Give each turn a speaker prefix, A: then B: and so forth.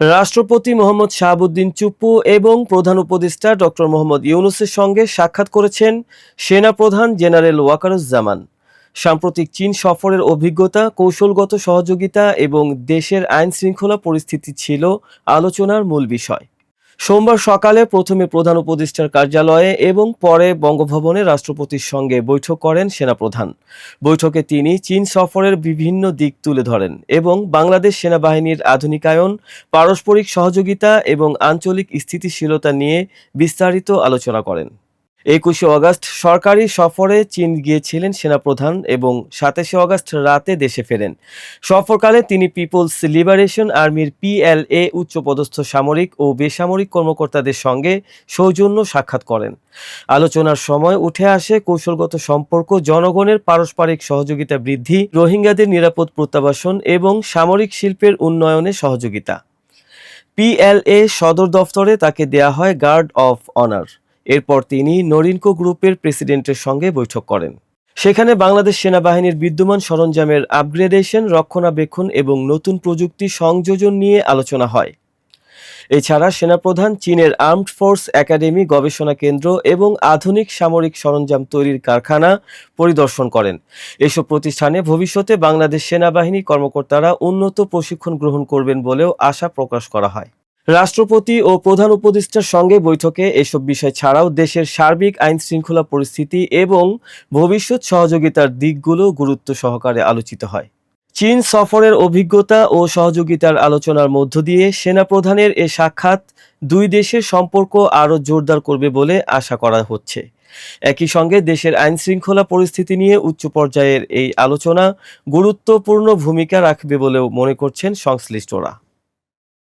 A: রাষ্ট্রপতি মোহাম্মদ শাহাবুদ্দিন চুপ্পু এবং প্রধান উপদেষ্টা ডক্টর মোহাম্মদ ইউনুসের সঙ্গে সাক্ষাৎ করেছেন সেনাপ্রধান জেনারেল ওয়াকারুজ্জামান। সাম্প্রতিক চীন সফরের অভিজ্ঞতা, কৌশলগত সহযোগিতা এবং দেশের আইন শৃঙ্খলা পরিস্থিতি ছিল আলোচনার মূল বিষয়। সোমবার সকালে প্রথমে প্রধান উপদেষ্টার কার্যালয়ে এবং পরে বঙ্গভবনে রাষ্ট্রপতির সঙ্গে বৈঠক করেন সেনাপ্রধান। বৈঠকে তিনি চীন সফরের বিভিন্ন দিক তুলে ধরেন এবং বাংলাদেশ সেনাবাহিনীর আধুনিকায়ন, পারস্পরিক সহযোগিতা এবং আঞ্চলিক স্থিতিশীলতা নিয়ে বিস্তারিত আলোচনা করেন। একুশে অগস্ট সরকারি সফরে চীন গিয়েছিলেন সেনাপ্রধান এবং সাতাশে অগস্ট রাতে দেশে ফেরেন। সফরকালে তিনি পিপলস লিবারেশন আর্মির পিএলএ উচ্চপদস্থ সামরিক ও বেসামরিক কর্মকর্তাদের সঙ্গে সৌজন্য সাক্ষাৎ করেন। আলোচনার সময় উঠে আসে কৌশলগত সম্পর্ক, জনগণের পারস্পরিক সহযোগিতা বৃদ্ধি, রোহিঙ্গাদের নিরাপদ প্রত্যাবাসন এবং সামরিক শিল্পের উন্নয়নে সহযোগিতা। পিএলএ সদর দফতরে তাকে দেয়া হয় গার্ড অফ অনার। এরপর তিনি নরিনকো গ্রুপের প্রেসিডেন্টের সঙ্গে বৈঠক করেন। সেখানে বাংলাদেশ সেনাবাহিনীর বিদ্যমান সরঞ্জামের আপগ্রেডেশন, রক্ষণাবেক্ষণ এবং নতুন প্রযুক্তি সংযোজন নিয়ে আলোচনা হয়। এছাড়া সেনাপ্রধান, চীনের আর্মড ফোর্স একাডেমি গবেষণা কেন্দ্র এবং আধুনিক সামরিক সরঞ্জাম তৈরির কারখানা পরিদর্শন করেন। এসব প্রতিষ্ঠানে ভবিষ্যতে বাংলাদেশ সেনাবাহিনী কর্মকর্তারা উন্নত প্রশিক্ষণ গ্রহণ করবেন বলেও আশা প্রকাশ করা হয়। রাষ্ট্রপতি ও প্রধান উপদেষ্টার সঙ্গে বৈঠকে এসব বিষয় ছাড়াও দেশের সার্বিক আইন শৃঙ্খলা পরিস্থিতি এবং ভবিষ্যৎ সহযোগিতার দিকগুলো গুরুত্ব সহকারে আলোচিত হয়। চীন সফরের অভিজ্ঞতা ও সহযোগিতার আলোচনার মধ্য দিয়ে সেনাপ্রধানের এ সাক্ষাৎ দুই দেশের সম্পর্ক আরও জোরদার করবে বলে আশা করা হচ্ছে। একই সঙ্গে দেশের আইন শৃঙ্খলা পরিস্থিতি নিয়ে উচ্চ পর্যায়ের এই আলোচনা গুরুত্বপূর্ণ ভূমিকা রাখবে বলেও মনে করছেন সংশ্লিষ্টরা।